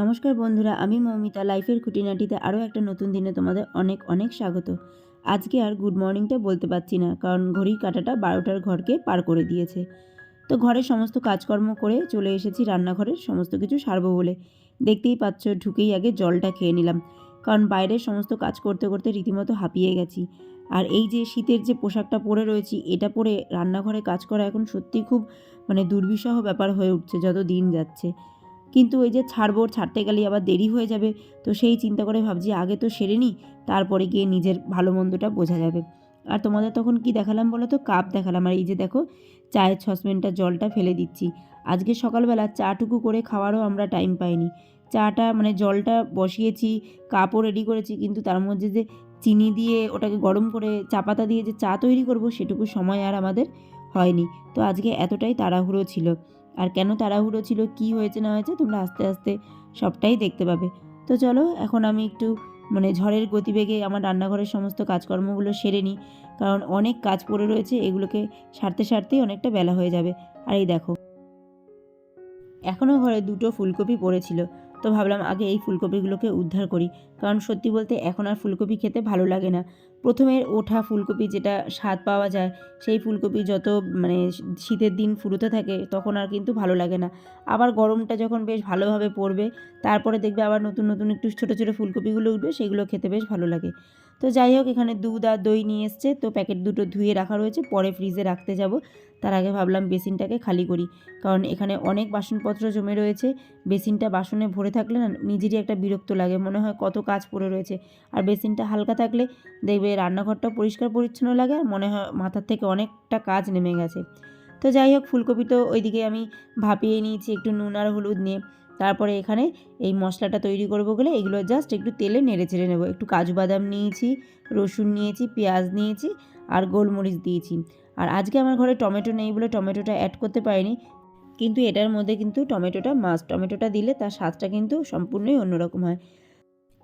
নমস্কার বন্ধুরা, আমি মৌমিতা। লাইফের খুঁটিনাটিতে আরও একটা নতুন দিনে তোমাদের অনেক অনেক স্বাগত। আজকে আর গুড মর্নিংটা বলতে পারছি না, কারণ ঘড়ির কাঁটাটা বারোটার ঘরকে পার করে দিয়েছে। তো ঘরের সমস্ত কাজকর্ম করে চলে এসেছি রান্নাঘরের সমস্ত কিছু সারবো বলে। দেখতেই পাচ্ছ, ঢুকেই আগে জলটা খেয়ে নিলাম, কারণ বাইরের সমস্ত কাজ করতে করতে রীতিমতো হাঁপিয়ে গেছি। আর এই যে শীতের যে পোশাকটা পরে রয়েছি, এটা পরে রান্নাঘরে কাজ করা এখন সত্যি খুব মানে দুর্বিষহ ব্যাপার হয়ে উঠছে, যত দিন যাচ্ছে। কিন্তু ওই যে ছাড়বো, ছাড়তে গেলেই আবার দেরি হয়ে যাবে। তো সেই চিন্তা করে ভাবছি আগে তো সেরে নিই, তারপরে গিয়ে নিজের ভালো মন্দটা বোঝা যাবে। আর তোমাদের তখন কি দেখালাম বলো তো? কাপ দেখালাম। আর এই যে দেখো, চায়ের সসপ্যানটা, জলটা ফেলে দিচ্ছি। আজকে সকালবেলা চাটুকু করে খাওয়ারও আমরা টাইম পাইনি। চাটা মানে জলটা বসিয়েছি, কাপও রেডি করেছি, কিন্তু তার মধ্যে যে চিনি দিয়ে ওটাকে গরম করে চা পাতা দিয়ে যে চা তৈরি করব, সেটুকু সময় আর আমাদের হয়নি। তো আজকে এতটাই তাড়াহুড়ো ছিল। আর কেন তাড়াহুড়ো ছিল, কি হয়েছে, না হয়েছে, তোমরা আস্তে আস্তে সবটাই দেখতে পাবে। তো চলো, এখন আমি একটু মানে ঝড়ের গতিবেগে আমার রান্নাঘরের সমস্ত কাজকর্মগুলো সেরে নিই। কারণ অনেক কাজ পড়ে রয়েছে, এগুলোকে সারতে সারতেই অনেকটা বেলা হয়ে যাবে। আর এই দেখো এখনও ঘরে দুটো ফুলকপি পড়েছিল। তো ভাবলাম আগে এই ফুলকপিগুলোকে উদ্ধার করি। কারণ সত্যি বলতে এখন আর ফুলকপি খেতে ভালো লাগে না। প্রথমে ওঠা ফুলকপি যেটা স্বাদ পাওয়া যায়, সেই ফুলকপি যত মানে শীতের দিন ফুরোতে থাকে তখন আর কিন্তু ভালো লাগে না। আবার গরমটা যখন বেশ ভালোভাবে পড়বে, তারপরে দেখবে আবার নতুন নতুন একটু ছোটো ছোটো ফুলকপিগুলো উঠবে, সেগুলো খেতে বেশ ভালো লাগে। তো যাই হোক, এখানে দুধ আর দই নিয়ে এসছে, তো প্যাকেট দুটো ধুয়ে রাখা রয়েছে, পরে ফ্রিজে রাখতে যাব। তার আগে ভাবলাম বেসিনটাকে খালি করি, কারণ এখানে অনেক বাসনপত্র জমে রয়েছে। বেসিনটা বাসনে ভরে থাকলে না নিজেরই একটা বিরক্ত লাগে, মনে হয় কত কাজ পড়ে রয়েছে। আর বেসিনটা হালকা থাকলে দেখবে রান্নাঘরটা পরিষ্কার পরিচ্ছন্ন লাগে আর মনে হয় মাথার থেকে অনেকটা কাজ নেমে গেছে। তো যাই হোক, ফুলকপি তো ওইদিকে আমি ভাপিয়ে নিয়েছি, একটু নুন আর হলুদ নিয়ে। তারপরে এখানে এই মশলাটা তৈরি করব বলে এগুলো জাস্ট একটু তেলে নেড়ে চেড়ে নেব। একটু কাজু বাদাম নিয়েছি, রসুন নিয়েছি, পেঁয়াজ নিয়েছি আর গোলমরিচ দিয়েছি। আর আজকে আমার ঘরে টমেটো নেই বলে টমেটোটা অ্যাড করতে পারিনি, কিন্তু এটার মধ্যে কিন্তু টমেটোটা মাছ টমেটোটা দিলে তার স্বাদটা কিন্তু সম্পূর্ণই অন্যরকম হয়।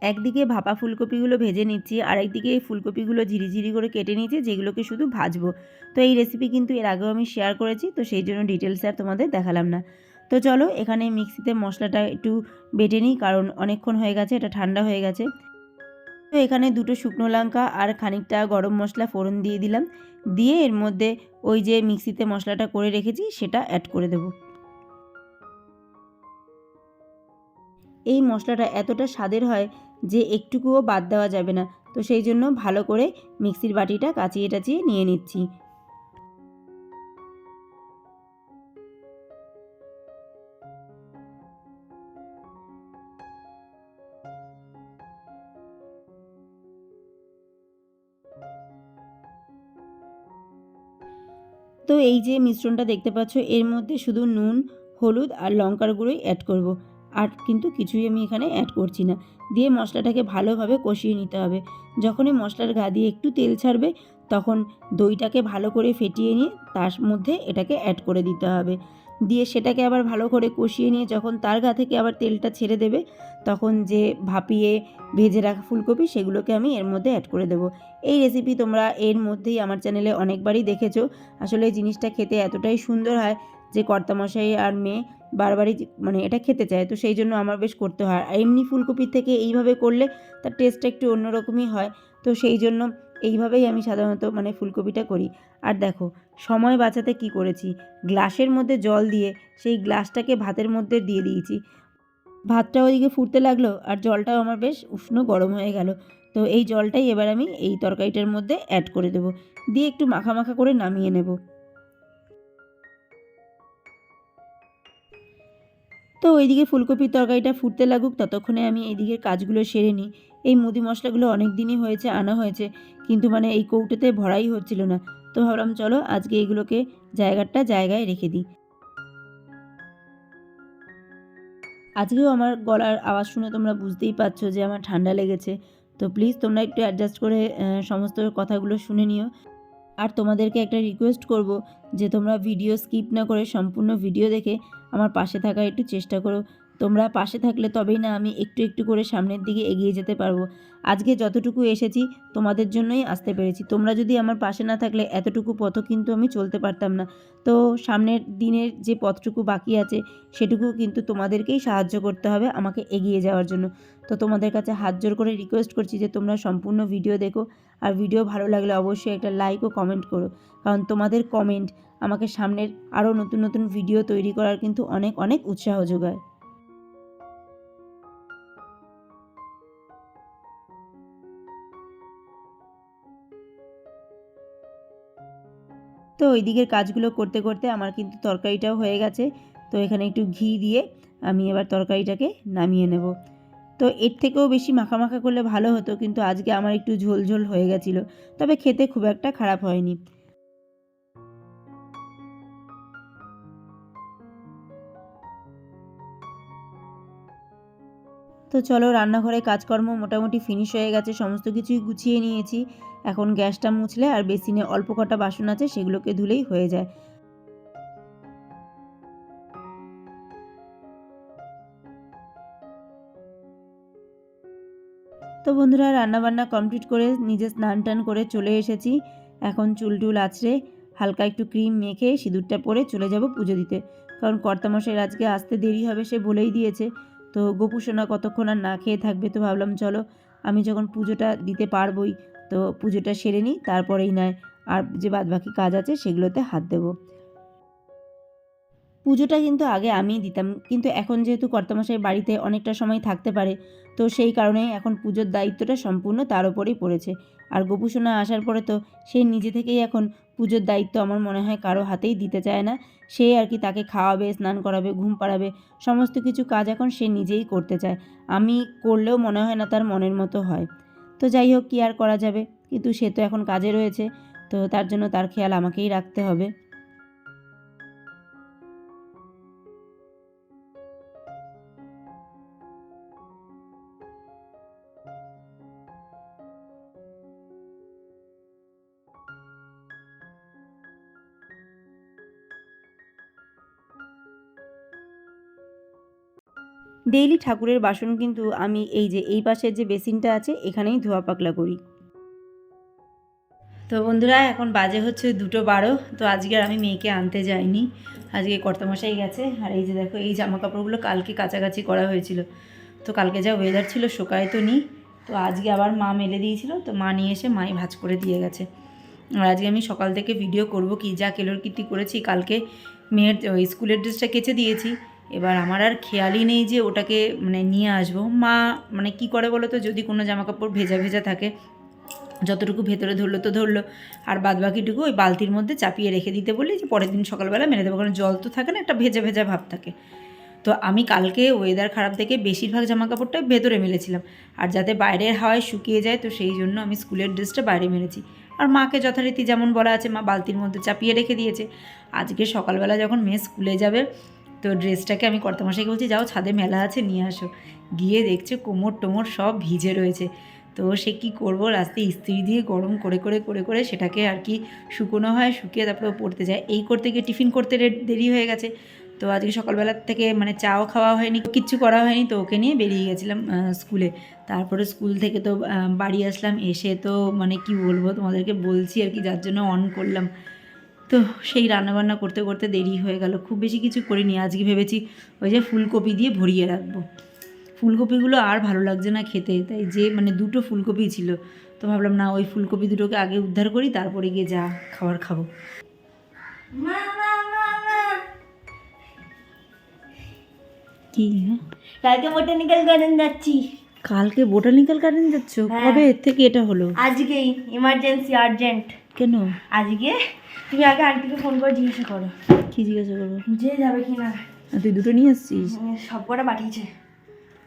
একদিকে ভাপা ফুলকপিগুলো ভেজে নিচ্ছি, আর একদিকে এই ফুলকপিগুলো ঝিরিঝিরি করে কেটে নিয়েছি, যেগুলোকে শুধু ভাজবো। তো এই রেসিপি কিন্তু এর আগেও আমি শেয়ার করেছি, তো সেই জন্য ডিটেলস আর তোমাদের দেখালাম না। তো চলো, এখানে মিক্সিতে মশলাটা একটু বেটে নিই, কারণ অনেকক্ষণ হয়ে গেছে, এটা ঠান্ডা হয়ে গেছে। তো এখানে দুটো শুকনো লঙ্কা আর খানিকটা গরম মশলা ফোড়ন দিয়ে দিলাম। দিয়ে এর মধ্যে ওই যে মিক্সিতে মশলাটা করে রেখেছি, সেটা অ্যাড করে দেবো। এই মশলাটা এতটা স্বাদের হয় যে একটুকুও বাদ দেওয়া যাবে না তো সেই জন্য ভালো করে মিক্সির বাটিটা কাচিয়ে টাচিয়ে নিয়ে নিচ্ছি তো এই যে মিশ্রণটা দেখতে পাচ্ছ, এর মধ্যে শুধু নুন, হলুদ আর লঙ্কার গুঁড়োই অ্যাড করব। আর কিন্তু কিছুই আমি এখানে অ্যাড করছি না। দিয়ে মশলাটাকে ভালোভাবে কষিয়ে নিতে হবে। যখনই মশলার গা দিয়ে একটু তেল ছাড়বে, তখন দইটাকে ভালো করে ফেটিয়ে নিয়ে তার মধ্যে এটাকে অ্যাড করে দিতে হবে। দিয়ে সেটাকে আবার ভালো করে কষিয়ে নিয়ে যখন তার গা থেকে আবার তেলটা ছেড়ে দেবে, তখন যে ভাপিয়ে ভেজে রাখা ফুলকপি সেগুলোকে আমি এর মধ্যে অ্যাড করে দেবো। এই রেসিপি তোমরা এর মধ্যেই আমার চ্যানেলে অনেকবারই দেখেছ। আসলে জিনিসটা খেতে এতটাই সুন্দর হয় যে কর্তামশাই আর মেয়ে বারবারই মানে এটা খেতে চায়, তো সেই জন্য আমার বেশ করতে হয়। আর এমনি ফুলকপির থেকে এইভাবে করলে তার টেস্টটা একটু অন্যরকমই হয়, তো সেই জন্য এইভাবেই আমি সাধারণত মানে ফুলকপিটা করি। আর দেখো, সময় বাঁচাতে কি করেছি? গ্লাসের মধ্যে জল দিয়ে সেই গ্লাসটাকে ভাতের মধ্যে দিয়ে দিয়েছি। ভাতটা ওইদিকে ফুটতে লাগল আর জলটাও আমার বেশ উষ্ণ গরম হয়ে গেল, তো এই জলটাই এবার আমি এই তরকারিটার মধ্যে অ্যাড করে দেবো। দিয়ে একটু মাখা মাখা করে নামিয়ে নেব। তো ওইদিকে ফুলকপির তরকারিটা ফুটতে লাগুক, ততক্ষণে আমি এইদিকের কাজগুলো সেরে নিই। এই মুদি মশলাগুলো অনেক দিনই হয়েছে, আনা হয়েছে, কিন্তু মানে এই কৌটোতে ভরাই হচ্ছিল না। তো ভাবলাম, চলো আজকে এগুলোকে জায়গাটা জায়গায় রেখে দিই। আজকেও আমার গলার আওয়াজ শুনে তোমরা বুঝতেই পারছ যে আমার ঠান্ডা লেগেছে। তো প্লিজ তোমরা একটু অ্যাডজাস্ট করে সমস্ত কথাগুলো শুনে নিও। আর তোমাদেরকে একটা রিকোয়েস্ট করব যে তোমরা ভিডিও স্কিপ না করে সম্পূর্ণ ভিডিও দেখে আমার পাশে থাকার একটু চেষ্টা করো। তোমরা পাশে থাকলে তবেই না আমি একটু একটু করে সামনের দিকে এগিয়ে যেতে পারব। আজকে যতটুকু এসেছি তোমাদের জন্যই আসতে পেরেছি। তোমরা যদি আমার পাশে না থাকলে এতটুকু পথও কিন্তু আমি চলতে পারতাম না। তো সামনের দিনের যে পথটুকু বাকি আছে সেটুকু কিন্তু তোমাদেরকেই সাহায্য করতে হবে আমাকে এগিয়ে যাওয়ার জন্য। তো তোমাদের কাছে হাত জোর করে রিকোয়েস্ট করছি যে তোমরা সম্পূর্ণ ভিডিও দেখো। আর ভিডিও ভালো লাগলে অবশ্যই একটা লাইক ও কমেন্ট করো। কারণ তোমাদের কমেন্ট আমাকে সামনের আরও নতুন নতুন ভিডিও তৈরি করার কিন্তু অনেক অনেক উৎসাহ যোগায়। তো ওই দিকের কাজগুলো করতে করতে আমার কিন্তু তরকারিটাও হয়ে গেছে। তো এখানে একটু ঘি দিয়ে আমি এবার তরকারিটাকে নামিয়ে নেব। তো এর থেকেও বেশি মাখা মাখা করলে ভালো হতো, কিন্তু আজকে আমার একটু ঝোল ঝোল হয়ে গেছিল, তবে খেতে খুব একটা খারাপ হয়নি। তো চলো রান্নাঘরে কাজকর্ম মোটামুটি ফিনিশ হয়ে গেছে, সমস্ত কিছুই গুছিয়ে নিয়েছি। এখন গ্যাসটা মুছলে আর বেসিনে অল্প কটা বাসন আছে, সেগুলোকে ধুলেই হয়ে যায়। তো বন্ধুরা, রান্নাবান্না কমপ্লিট করে নিজে স্নান টান করে চলে এসেছি। এখন চুল টুল আছড়ে হালকা একটু ক্রিম মেখে সিঁদুরটা পরে চলে যাব পুজো দিতে। কারণ কর্তামশাইয়ের আজকে আসতে দেরি হবে সে বলেই দিয়েছে। তো গোপুসোনা কতক্ষণ আর না খেয়ে থাকবে তো ভাবলাম, চলো আমি যখন পুজোটা দিতে পারবই, তো পুজোটা সেরে নিই, তারপরেই নয়। আর যে বাদবাকি কাজ আছে সেগুলোতে হাত দেবো। পুজোটা কিন্তু আগে আমিই দিতাম। কিন্তু এখন যেহেতু কর্তামশাই বাড়িতে অনেকটা সময় থাকতে পারে, তো সেই কারণে এখন পুজোর দায়িত্বটা সম্পূর্ণ তার ওপরেই পড়েছে। আর গোপুসোনা আসার পরে তো সে নিজে থেকেই এখন পুজোর দায়িত্ব আমার মনে হয় কারও হাতেই দিতে চায় না। সে আর কি তাকে খাওয়াবে, স্নান করাবে, ঘুম পাড়াবে, সমস্ত কিছু কাজ এখন সে নিজেই করতে চায়। আমি করলেও মনে হয় না তার মনের মতো হয়। তো যাই হোক, কী আর করা যাবে? কিন্তু সে তো এখন কাজে রয়েছে, তো তার জন্য তার খেয়াল আমাকেই রাখতে হবে। ডেইলি ঠাকুরের বাসন কিন্তু আমি এই যে, এই পাশের যে বেসিনটা আছে, এখানেই ধোয়া পাকলা করি। তো বন্ধুরা, এখন বাজে হচ্ছে দুটো বারো, তো আজকে আমি মেয়েকে আনতে যাইনি। আজকে কর্তামশাই গেছে, আর এই যে দেখো, এই জামা কাপড়গুলো কালকে কাছাকাছি করা হয়েছিল। তো কালকে যা ওয়েদার ছিল, শোকায় তো নি তো আজকে আবার মা মেলে দিয়েছিল, তো মা নিয়ে এসে মাই ভাজ করে দিয়ে গেছে। আর আজকে আমি সকাল থেকে ভিডিও করব কি, যা কেলোর কীর্তি করেছি, কালকে মেয়ের স্কুলের ড্রেসটা কেচে দিয়েছি। এবার আমার আর খেয়ালই নেই যে ওটাকে মানে নিয়ে আসব। মা মানে কি করে বলো তো? যদি কোনো জামা কাপড় ভেজা ভেজা থাকে, যতটুকু ভেতরে ধরলো তো ধরলো। আর বাদ বাকিটুকু ওই বালতির মধ্যে চাপিয়ে রেখে দিতে বলি যে পরের দিন সকালবেলা মেরে দেবো, কারণ জল তো থাকে না, একটা ভেজা ভেজা ভাব থাকে। তো আমি কালকে ওয়েদার খারাপ দেখে বেশিরভাগ জামা কাপড়টা ভেতরে মেলেছিলাম। আর যাতে বাইরের হাওয়ায় শুকিয়ে যায়, তো সেই জন্য আমি স্কুলের ড্রেসটা বাইরে মেরেছি আর মাকে যথারীতি যেমন বলা আছে, মা বালতির মধ্যে চাপিয়ে রেখে দিয়েছে। আজকে সকালবেলা যখন মেয়ে স্কুলে যাবে তো ড্রেসটাকে আমি কর্তামশাইকে বলছি, যাও ছাদে মেলা আছে, নিয়ে আসো। গিয়ে দেখছে কোমর টোমর সব ভিজে রয়েছে। তো সে কি করব? রাস্তায় ইস্ত্রি দিয়ে গরম করে করে করে করে সেটাকে আর কি শুকনো হয়, শুকিয়ে তারপরে পড়তে যায়। এই করতে গিয়ে টিফিন করতে দেরি হয়ে গেছে। তো আজকে সকালবেলার থেকে মানে চাও খাওয়া হয়নি, কিচ্ছু করা হয়নি, তো ওকে নিয়ে বেরিয়ে গেছিলাম স্কুলে। তারপরে স্কুল থেকে তো বাড়ি আসলাম, এসে তো মানে কি বলব তোমাদেরকে বলছি আর কি, যার জন্য অন করলাম। তো সেই রান্নাবান্না করতে করতে দেরি হয়ে গেল। খুব বেশি কিছু করিনি। আজকে ভেবেছি ওই যে ফুলকপি দিয়ে ভরিয়ে রাখব। ফুলকপিগুলো আর ভালো লাগছে না খেতে। তাই যে মানে দুটো ফুলকপি ছিল তো ভাবলাম না ওই ফুলকপি দুটোকে আগে উদ্ধার করি তারপরে গিয়ে যা খাবার খাব। কি? কালকে বোটানিক্যাল গার্ডেন যাচ্ছি। কালকে বোটানিক্যাল গার্ডেন যাচ্ছ? হ্যাঁ। কবে? থেকে এটা হলো। আজকেই। ইমার্জেন্সি আর্জেন্ট কেন আজকে তুমি আগে আন্টিকে ফোন করে জিজ্ঞাসা করো কি জিজ্ঞাসা করবো যে যাবে কি না আর তুই দুটো নিয়ে এসছিস উম, সব কটা পাঠিয়েছে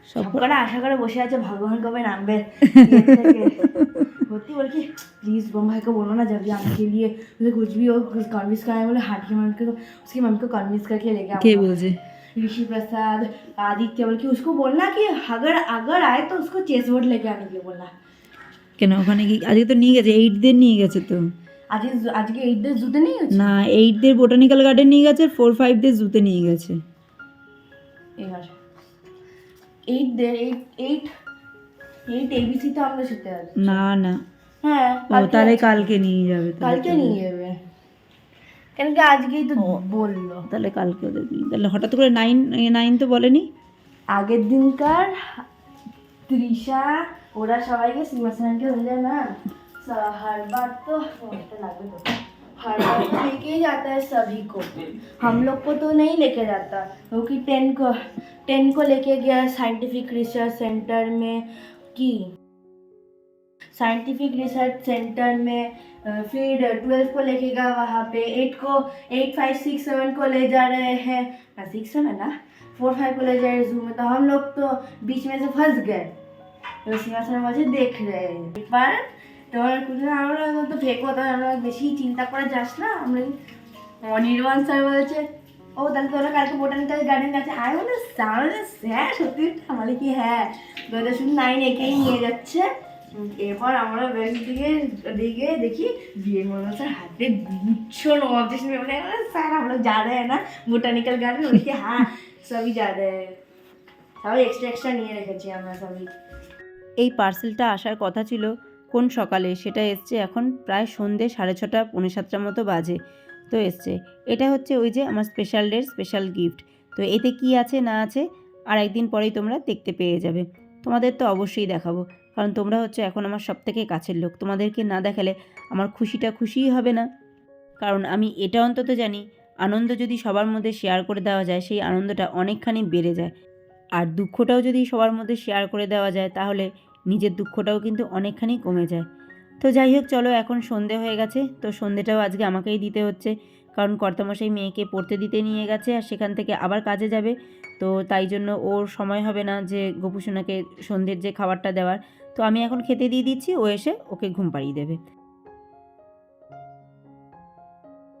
সব সব কটা আশা করে বসে আছে ভগবান কবে নামবে ইয়ে থেকে। সত্যি বল কি प्लीज बम भाई को बोलो ना जब भी आने के लिए मुझे कुछ भी हो कन्विंस कराए बोले हाट की मम्मी को उसकी मम्मी को कन्विंस करके लेके কে आओ বলছে ऋषि प्रसाद आदित्य बोल के उसको बोलना कि अगर अगर आए तो उसको चेस बोर्ड लेके आने के लिए बोलना কেন? ওখানে কি আজকে তো নিয়ে গেছে এইটদের নিয়ে গেছে তো। আজকে আজকে এইট ডেজ জুতে নেই হচ্ছে না এইটদের বোটানিক্যাল গার্ডেন নিয়ে গেছে ফোর ফাইভদের জুতে নিয়ে গেছে। এবার এইট দে এইট এইট এইট এবিসি তো আমরা সাথে আছি। না না। হ্যাঁ ও তাহলে কালকে নিয়ে যাবে কালকে নিয়ে যাবে। কেন কি আজকেই তো বলল। তাহলে কালকে ওদের তাহলে হঠাৎ করে নাইন নাইন তো বলেনি? আগের দিনকার তৃষা ওরা সবাইকে সিংহাসনকে হলে না স- हर बार तो এটা লাগবে তো हर बार तो लेके ही जाता है सभी को हम लोग को तो नहीं लेके जाता क्योंकि टेन को टेन को लेके गया साइंटिफिक रिसर्च सेंटर में की साइंटिफिक रिसर्च सेंटर में अ, फिर ट्वेल्व को लेके गया वहाँ पे एट को एट फाइव सिक्स सेवन को ले जा रहे हैं ना सिक्स सेवन ना फोर फाइव को ले जा रहे जू में तो हम लोग तो बीच में से फंस गए तो सिंहासन मुझे देख रहे हैं एक बार তোমার কুকুর আমরা তো ফেকো তো আমরা বেশি চিন্তা করে যাস না আমরা অনির্বাণ স্যার বলেছে ও তাহলে তোরা কালকে বোটানিক্যাল গার্ডেন আছে আর বলে স্যার হ্যাঁ সত্যি আমাদের কি হ্যাঁ দু হাজার শুধু নাইন একেই নিয়ে যাচ্ছে উম, এরপর আমরা ব্যাগ দিকে দিকে দেখি বিয়ের মনে স্যার হাতে গুচ্ছ অবজেকশন বলে স্যার আমরা যা रहे हैं ना बोटानिकल गार्डन সবই যাদের সবাই এক্সট্রা এক্সট্রা নিয়ে রেখেছি আমরা সবই এই পার্সেলটা আসার কথা ছিল কোন সকালে? সেটা এসছে এখন প্রায় সন্ধে সাড়ে ছটা, পৌনে সাতটার মতো বাজে। তো এসছে। এটা হচ্ছে ওই যে আমার স্পেশাল ডের স্পেশাল গিফট তো এতে কি আছে, না আছে আর একদিন পরেই তোমরা দেখতে পেয়ে যাবে। তোমাদের তো অবশ্যই দেখাবো। কারণ তোমরা হচ্ছে এখন আমার সব থেকে কাছের লোক। তোমাদেরকে না দেখালে আমার খুশিটা খুশিই হবে না। কারণ আমি এটা অন্তত জানি আনন্দ যদি সবার মধ্যে শেয়ার করে দেওয়া যায়, সেই আনন্দটা অনেকখানি বেড়ে যায়। আর দুঃখটাও যদি সবার মধ্যে শেয়ার করে দেওয়া যায়, তাহলে নিজের দুঃখটাও কিন্তু অনেকখানি কমে যায়। তো যাই হোক, চলো এখন সন্ধে হয়ে গেছে। তো সন্ধেটাও আজকে আমাকেই দিতে হচ্ছে। কারণ কর্তামশাই মেয়েকে পড়তে দিতে নিয়ে গেছে আর সেখান থেকে আবার কাজে যাবে। তো তাই জন্য ওর সময় হবে না যে গোপুসোনাকে সন্ধ্যের যে খাবারটা দেওয়ার। তো আমি এখন খেতে দিয়ে দিচ্ছি, ও এসে ওকে ঘুম পাড়িয়ে দেবে।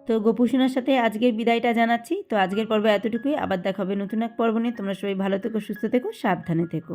তো গোপুসোনার সাথে আজকের বিদায়টা জানাচ্ছি। তো আজকের পর্ব এতটুকুই। আবার দেখা হবে নতুন এক পর্ব নিয়ে। তোমরা সবাই ভালো থেকো, সুস্থ থেকো, সাবধানে থেকো।